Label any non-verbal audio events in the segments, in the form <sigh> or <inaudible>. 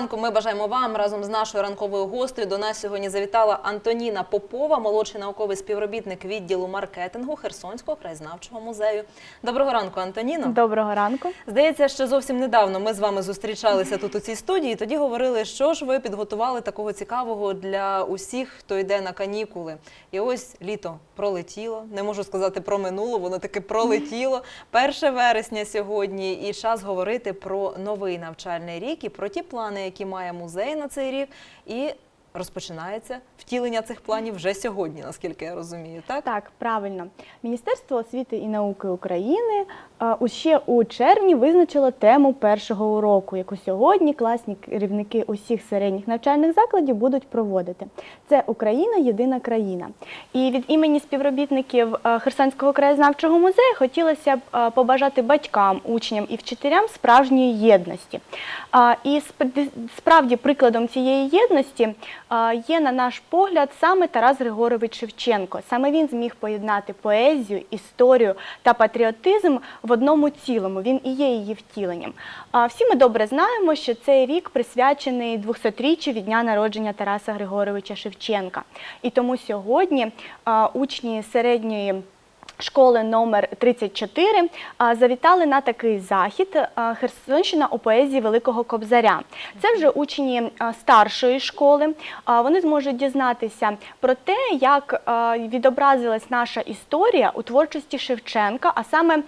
ранку ми бажаємо вам разом з нашою ранковою гостею. До нас сьогодні завітала Антоніна Попова, молодший науковий співробітник відділу маркетингу Херсонського краєзнавчого музею. Доброго ранку, Антоніно. Доброго ранку. Здається, що зовсім недавно ми з вами зустрічалися тут у цій студії. і Тоді говорили, що ж ви підготували такого цікавого для усіх, хто йде на канікули. І ось літо пролетіло. Не можу сказати про минуло, воно таки пролетіло. <laughs> 1 вересня сьогодні, і час говорити про новий навчальний рік і про ті плани, які має музей на цей рік. І розпочинається втілення цих планів вже сьогодні, наскільки я розумію. Так Так, правильно. Міністерство освіти і науки України е, ще у червні визначило тему першого уроку, яку сьогодні класні керівники усіх середніх навчальних закладів будуть проводити. Це Україна єдина країна. І від імені співробітників е, Херсонського краєзнавчого музею хотілося б е, побажати батькам, учням і вчителям справжньої єдності. І сп- справді прикладом цієї єдності є, на наш погляд, саме Тарас Григорович Шевченко. Саме він зміг поєднати поезію, історію та патріотизм в одному цілому. Він і є її втіленням. Всі ми добре знаємо, що цей рік присвячений 200-річчю від дня народження Тараса Григоровича Шевченка. І тому сьогодні учні середньої Школи номер 34 завітали на такий захід Херсонщина у поезії Великого Кобзаря. Це вже учні старшої школи. Вони зможуть дізнатися про те, як відобразилась наша історія у творчості Шевченка, а саме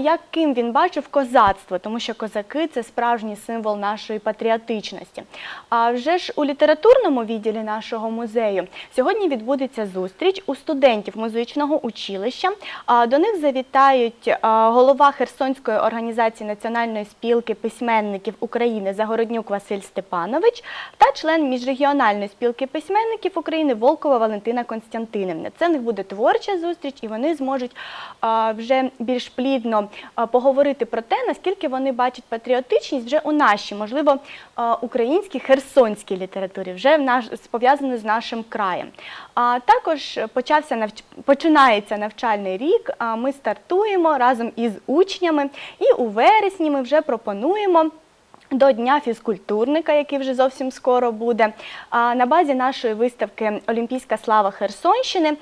яким він бачив козацтво, тому що козаки це справжній символ нашої патріотичності. А вже ж у літературному відділі нашого музею сьогодні відбудеться зустріч у студентів музичного училища. До них завітають голова Херсонської організації Національної спілки письменників України Загороднюк Василь Степанович та член міжрегіональної спілки письменників України Волкова Валентина Константинівна. Це них буде творча зустріч, і вони зможуть вже більш плідно поговорити про те, наскільки вони бачать патріотичність вже у нашій, можливо, українській херсонській літературі, вже в наш пов'язано з нашим краєм. А також почався навч... починається навчальний рік. А ми стартуємо разом із учнями, і у вересні ми вже пропонуємо. До Дня фізкультурника, який вже зовсім скоро буде, на базі нашої виставки Олімпійська слава Херсонщини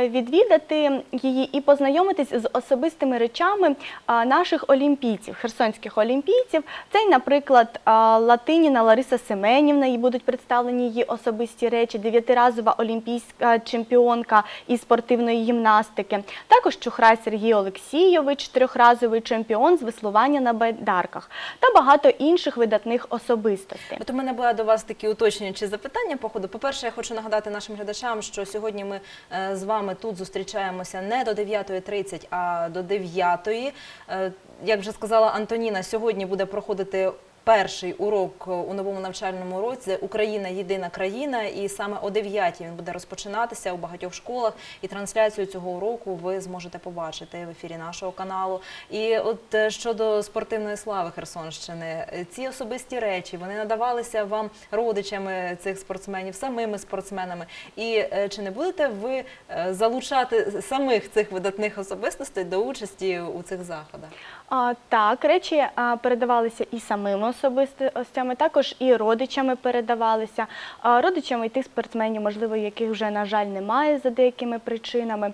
відвідати її і познайомитись з особистими речами наших олімпійців, херсонських олімпійців. Це, наприклад, Латиніна Лариса Семенівна, і будуть представлені її особисті речі, дев'ятиразова олімпійська чемпіонка із спортивної гімнастики. Також Чухрай Сергій Олексійович, трьохразовий чемпіон з веслування на байдарках та багато інших видатних особистостей. От у мене була до вас такі уточнюючі запитання. По ходу. По-перше, я хочу нагадати нашим глядачам, що сьогодні ми е, з вами тут зустрічаємося не до 9.30, а до 9.00. Е, Як вже сказала Антоніна, сьогодні буде проходити. Перший урок у новому навчальному році Україна єдина країна, і саме о 9 він буде розпочинатися у багатьох школах. І трансляцію цього уроку ви зможете побачити в ефірі нашого каналу. І от е, щодо спортивної слави Херсонщини, е, ці особисті речі вони надавалися вам родичами цих спортсменів, самими спортсменами. І е, чи не будете ви е, залучати самих цих видатних особистостей до участі у цих заходах? А, так, речі передавалися і самими особистостями, також і родичами передавалися. Родичами тих спортсменів, можливо, яких вже, на жаль, немає за деякими причинами.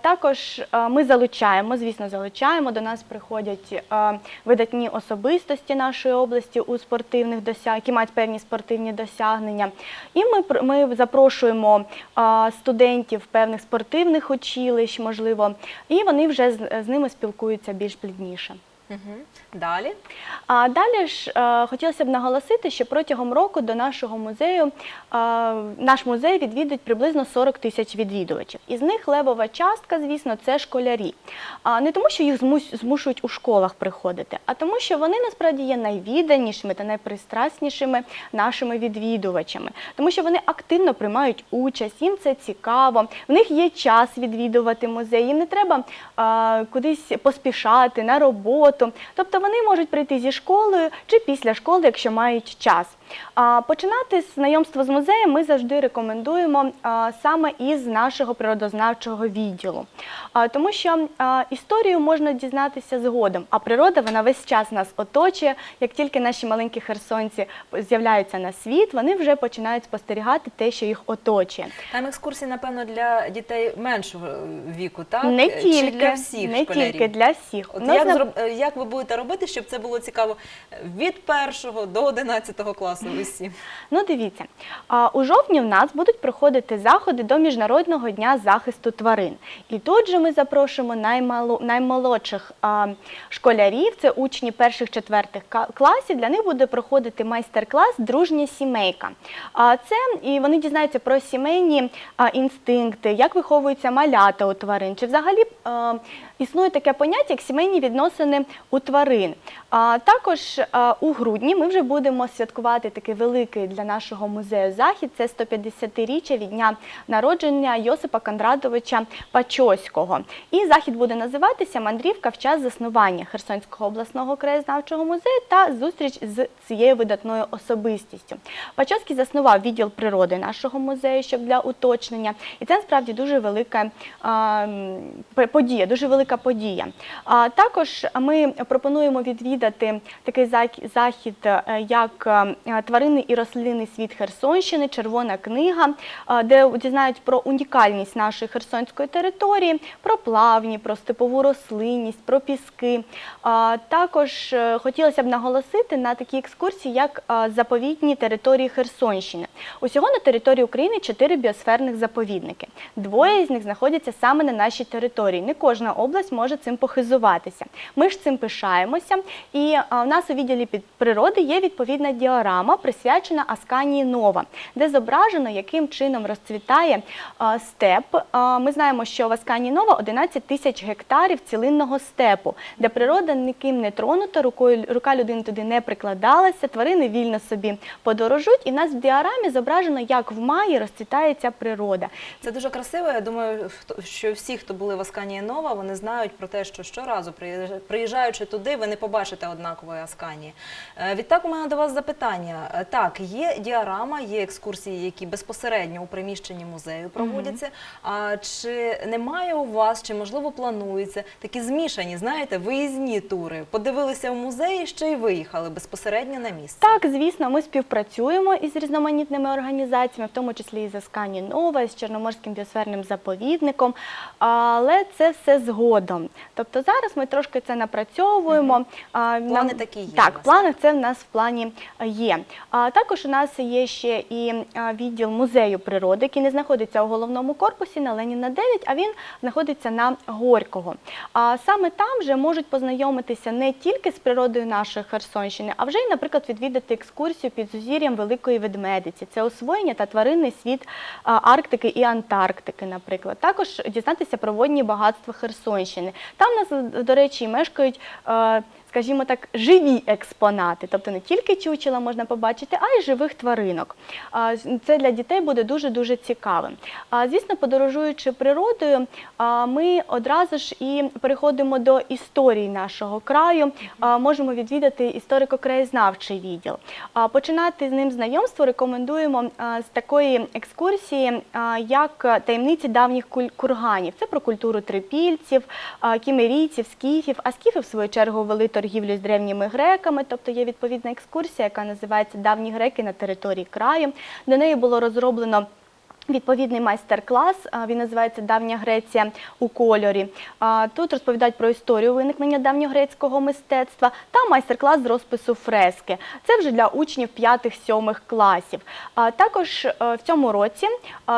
Також ми залучаємо, звісно, залучаємо. До нас приходять видатні особистості нашої області у спортивних досяг, які мають певні спортивні досягнення. І ми, запрошуємо студентів певних спортивних училищ, можливо, і вони вже з ними спілкуються більш плідніше. Далі. А далі ж е, хотілося б наголосити, що протягом року до нашого музею е, наш музей відвідують приблизно 40 тисяч відвідувачів. Із них левова частка, звісно, це школярі. А не тому, що їх змушують у школах приходити, а тому, що вони насправді є найвідданішими та найпристраснішими нашими відвідувачами, тому що вони активно приймають участь, їм це цікаво. В них є час відвідувати музей. Їм не треба а, кудись поспішати на роботу роботу. Вони можуть прийти зі школою чи після школи, якщо мають час. Починати знайомство з музеєм ми завжди рекомендуємо саме із нашого природознавчого відділу, тому що історію можна дізнатися згодом, а природа вона весь час нас оточує. Як тільки наші маленькі херсонці з'являються на світ, вони вже починають спостерігати те, що їх оточує. Там екскурсії, напевно, для дітей меншого віку, так? Не Чи тільки для всіх не школярів? тільки для всіх. От як, як ви будете робити, щоб це було цікаво від першого до одинадцятого класу усі? Ну, дивіться, у жовтні в нас будуть проходити заходи до Міжнародного дня захисту тварин. І тут же ми запрошуємо наймолодших школярів, це учні перших-четвертих класів. Для них буде проходити майстер-клас Дружня сімейка. Це і вони дізнаються про сімейні інстинкти, як виховуються малята у тварин, чи взагалі. Існує таке поняття, як сімейні відносини у тварин. А також у грудні ми вже будемо святкувати такий великий для нашого музею захід. Це 150-річчя від дня народження Йосипа Кондратовича Пачоського. І захід буде називатися Мандрівка в час заснування Херсонського обласного краєзнавчого музею та зустріч з цією видатною особистістю. Пачоський заснував відділ природи нашого музею, щоб для уточнення. І це насправді дуже велика а, м, п- подія, дуже велика подія. А також ми пропонуємо відвідати такий захід, е, як е, тваринний і рослинний світ Херсонщини, Червона книга, де дізнають про унікальність нашої херсонської території, про плавні, про степову рослинність, про піски. Також е, хотілося б наголосити на такі екскурсії, як заповідні території Херсонщини. Усього на території України чотири біосферних заповідники. Двоє з них знаходяться саме на нашій території. Не кожна область може цим похизуватися. Ми ж цим пишаємося. І в нас у відділі під природи є відповідна діорама, присвячена Асканії Нова, де зображено, яким чином розцвітає степ. Ми знаємо, що в Асканії Нова 11 тисяч гектарів цілинного степу, де природа ніким не тронута, рукою рука людини туди не прикладалася, тварини вільно собі подорожуть. І в нас в діорамі зображено, як в маї розцвітає ця природа. Це дуже красиво. Я думаю, що всі, хто були в Асканії Нова, вони знають про те, що щоразу приїжджаючи туди, ви не побачите однакової Асканії. Е, Відтак, у мене до вас запитання. Е, Так, є діарама, є екскурсії, які безпосередньо у приміщенні музею проводяться. А чи немає у вас, чи можливо планується такі змішані, знаєте, виїзні тури? Подивилися в музеї, ще й виїхали безпосередньо на місце. Так, звісно, ми співпрацюємо із різноманітними організаціями, в тому числі і з Аскані Нова, з Чорноморським біосферним заповідником, але це все згодом. Тобто зараз ми трошки це напрацьовуємо. А, Плани такі є Так, плани це в нас в плані є. А також у нас є ще і відділ музею природи, який не знаходиться у головному корпусі на Леніна 9, а він знаходиться на Горького. А саме там вже можуть познайомитися не тільки з природою нашої Херсонщини, а вже й, наприклад, відвідати екскурсію під зузір'ям Великої Ведмедиці. Це освоєння та тваринний світ Арктики і Антарктики, наприклад. Також дізнатися про водні багатства Херсонщини. Там у нас, до речі, мешкають. Скажімо так, живі експонати, тобто не тільки чучела можна побачити, а й живих тваринок. Це для дітей буде дуже дуже цікавим. Звісно, подорожуючи природою, ми одразу ж і переходимо до історії нашого краю. Можемо відвідати історико-краєзнавчий відділ. Починати з ним знайомство рекомендуємо з такої екскурсії, як таємниці давніх курганів. Це про культуру трипільців, кімерійців, скіфів. А скіфи, в свою чергу, вели торгівлю з древніми греками. Тобто є відповідна екскурсія, яка називається Давні греки на території краю. До неї було розроблено. Відповідний майстер-клас, він називається Давня Греція у кольорі. Тут розповідають про історію виникнення давньогрецького мистецтва та майстер-клас з розпису фрески. Це вже для учнів 5-7 класів. Також е, в цьому році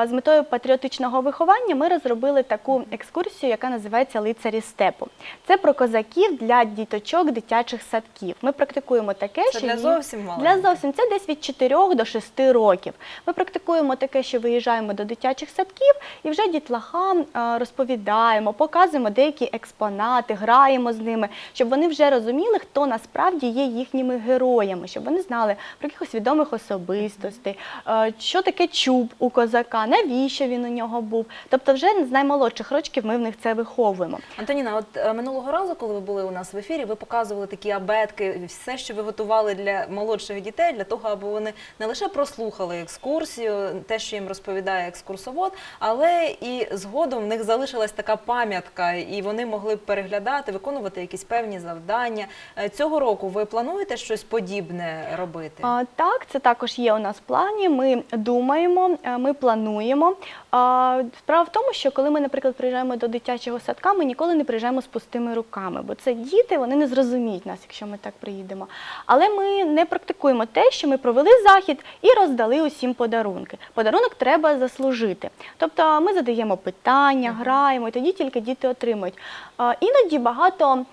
з метою патріотичного виховання ми розробили таку екскурсію, яка називається Лицарі степу. Це про козаків для діточок дитячих садків. Ми практикуємо таке, Це що для зовсім для зовсім це десь від 4 до 6 років. Ми практикуємо таке, що виїжджаємо приїжджаємо до дитячих садків і вже дітлахам е, розповідаємо, показуємо деякі експонати, граємо з ними, щоб вони вже розуміли, хто насправді є їхніми героями, щоб вони знали про якихось відомих особистостей, е, що таке чуб у козака, навіщо він у нього був. Тобто, вже з наймолодших рочків ми в них це виховуємо. Антоніна, от е, минулого разу, коли ви були у нас в ефірі, ви показували такі абетки, все, що ви готували для молодших дітей, для того, аби вони не лише прослухали екскурсію, те, що їм розповідає екскурсовод, але і згодом в них залишилась така пам'ятка, і вони могли б переглядати, виконувати якісь певні завдання. Е, Цього року ви плануєте щось подібне робити? Так, це також є у нас в плані. Ми думаємо, е, ми плануємо. Справа в тому, що коли ми, наприклад, приїжджаємо до дитячого садка, ми ніколи не приїжджаємо з пустими руками, бо це діти, вони не зрозуміють нас, якщо ми так приїдемо. Але ми не практикуємо те, що ми провели захід і роздали усім подарунки. Подарунок треба заслужити. Тобто ми задаємо питання, граємо, і тоді тільки діти отримують. Іноді багато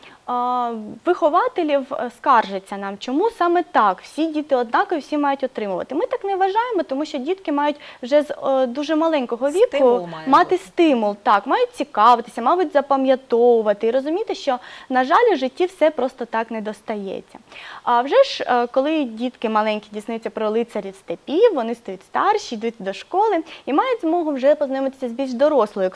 вихователів е, скаржаться нам, чому саме так, всі діти однакові, всі мають отримувати. Ми так не вважаємо, тому що дітки мають вже з е, дуже маленького віку Стимул мати бути. стимул, так, мають цікавитися, мають запам'ятовувати і розуміти, що, на жаль, у житті все просто так не достається. А вже ж, е, коли дітки маленькі дізнаються про лицарів степів, вони стають старші, йдуть до школи і мають змогу вже познайомитися з більш дорослою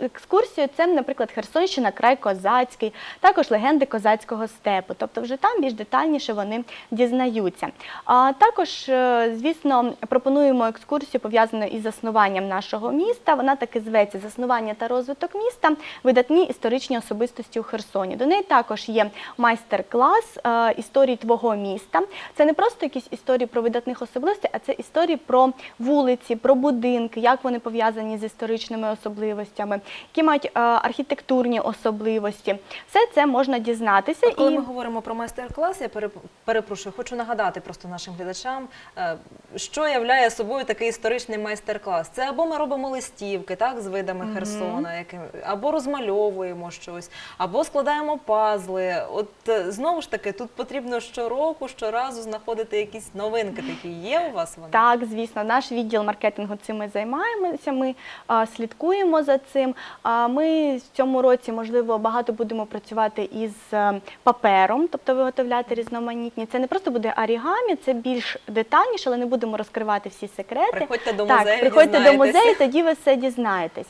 екскурсією. Це, наприклад, Херсонщина, край козацький, також легенди козацького степу. Тобто, вже там більш детальніше вони дізнаються. А також, е, звісно, пропонуємо екскурсію пов'язану із заснуванням нашого міста. Вона так і зветься Заснування та розвиток міста, видатні історичні особистості у Херсоні. До неї також є майстер-клас е, історії твого міста. Це не просто якісь історії про видатних особистостей, а це історії про вулиці, про будинки, як вони пов'язані з історичними особливостями, які мають е, архітектурні особливості. Все це можна дізнатися. От коли і... ми говоримо про майстер-клас, я переп- перепрошую, хочу нагадати просто нашим глядачам, е, що являє собою такий історичний майстер-клас. Це або ми робимо листівки, так, з видами Херсона, яким- або розмальовуємо щось, або складаємо пазли. От е, знову ж таки, тут потрібно щороку, щоразу знаходити якісь новинки такі. Є у вас вони? Так, звісно, наш відділ маркетингу цим ми займаємося. Ми а, слідкуємо за цим. А ми в цьому році, можливо, багато будемо працювати із е, папером, тобто виготовляти різноманітні. Це не просто буде орігамі, це більш детальніше, але не будемо розкривати всі секрети. Приходьте до так, музею, приходьте до музею, тоді ви все дізнаєтесь.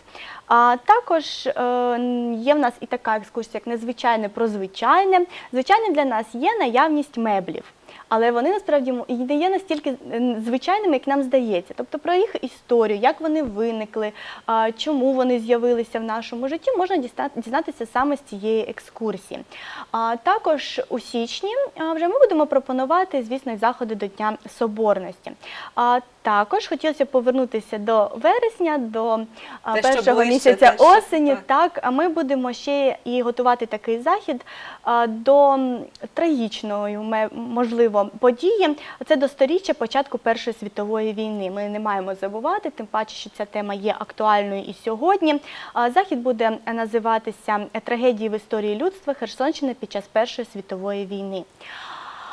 А також е, є в нас і така екскурсія, як незвичайне про звичайне. Звичайним для нас є наявність меблів. Але вони насправді не є настільки звичайними, як нам здається. Тобто про їх історію, як вони виникли, чому вони з'явилися в нашому житті, можна дізнатися саме з цієї екскурсії. Також у січні вже ми будемо пропонувати, звісно, заходи до Дня Соборності. Також хотілося повернутися до вересня, до Те, першого ближче, місяця те, осені. так. Так, а ми будемо ще і готувати такий захід до трагічної, ме- можливо, події. Це досторіччя початку Першої світової війни. Ми не маємо забувати, тим паче, що ця тема є актуальною і сьогодні. Захід буде називатися Трагедії в історії людства Херсонщини під час Першої світової війни.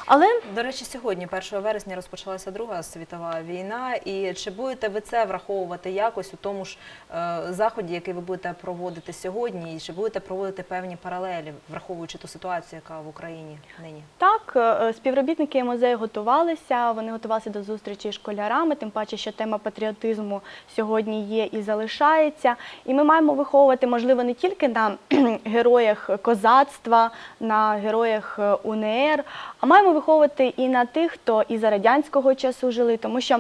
Але До речі, сьогодні, 1 вересня, розпочалася Друга світова війна. І чи будете ви це враховувати якось у тому ж е, заході, який ви будете проводити сьогодні, і чи будете проводити певні паралелі, враховуючи ту ситуацію, яка в Україні нині? Так, е, співробітники музею готувалися, вони готувалися до зустрічі з школярами, тим паче, що тема патріотизму сьогодні є і залишається. І ми маємо виховувати, можливо, не тільки на <clears throat> героях козацтва, на героях е, УНР, а маємо виховувати і на тих, хто і за радянського часу жили, тому що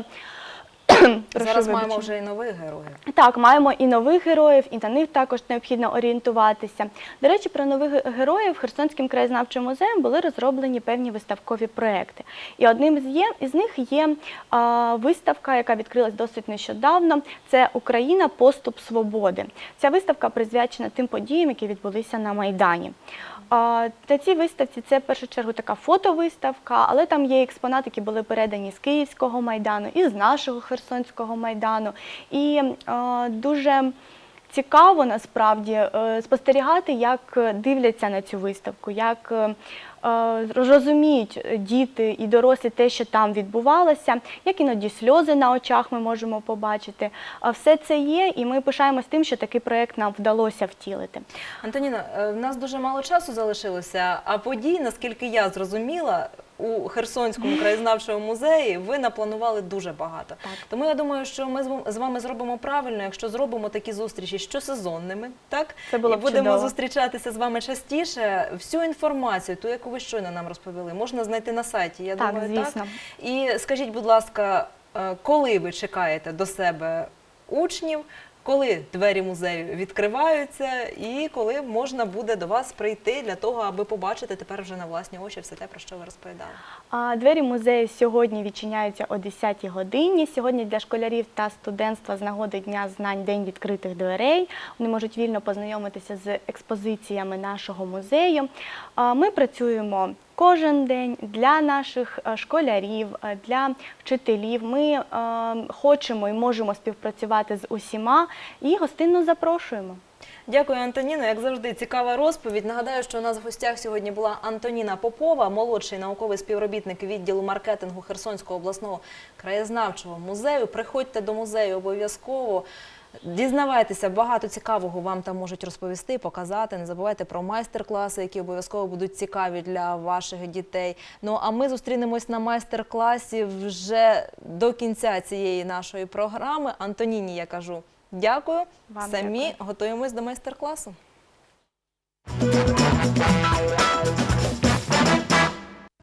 Зараз маємо вже і нових героїв. Так, маємо і нових героїв, і на них також необхідно орієнтуватися. До речі, про нових героїв Херсонським краєзнавчим музеєм були розроблені певні виставкові проекти. І одним з, є, із них є а, виставка, яка відкрилась досить нещодавно. Це Україна поступ свободи. Ця виставка присвячена тим подіям, які відбулися на Майдані. На цій виставці це в першу чергу така фотовиставка, але там є експонати, які були передані з Київського майдану і з нашого Херсонського майдану. І дуже цікаво насправді е, спостерігати, як дивляться на цю виставку, як е, розуміють діти і дорослі те, що там відбувалося, як іноді сльози на очах ми можемо побачити. Все це є, і ми пишаємось тим, що такий проект нам вдалося втілити. Антоніна, е, в нас дуже мало часу залишилося, а подій, наскільки я зрозуміла, у Херсонському краєзнавчому музеї ви напланували дуже багато. Так. Тому я думаю, що ми з вами зробимо правильно, якщо зробимо такі зустрічі щосезонними, так Це було і будемо чудово. зустрічатися з вами частіше. Всю інформацію, ту, яку ви щойно нам розповіли, можна знайти на сайті. Я Так, думаю, звісно. так. І скажіть, будь ласка, е, коли ви чекаєте до себе учнів? Коли двері музею відкриваються, і коли можна буде до вас прийти для того, аби побачити тепер вже на власні очі все те, про що ви розповідали? А Двері музею сьогодні відчиняються о 10 годині. Сьогодні для школярів та студентства з нагоди Дня знань День відкритих дверей. Вони можуть вільно познайомитися з експозиціями нашого музею. Ми працюємо кожен день для наших е, школярів, е, для вчителів. Ми е, хочемо і можемо співпрацювати з усіма і гостинно запрошуємо. Дякую, Антоніно. Як завжди, цікава розповідь. Нагадаю, що у нас в гостях сьогодні була Антоніна Попова, молодший науковий співробітник відділу маркетингу Херсонського обласного краєзнавчого музею. Приходьте до музею обов'язково. Дізнавайтеся, багато цікавого вам там можуть розповісти, показати. Не забувайте про майстер-класи, які обов'язково будуть цікаві для ваших дітей. Ну а ми зустрінемось на майстер-класі вже до кінця цієї нашої програми. Антоніні я кажу дякую. Вам Самі дякую. готуємось до майстер-класу.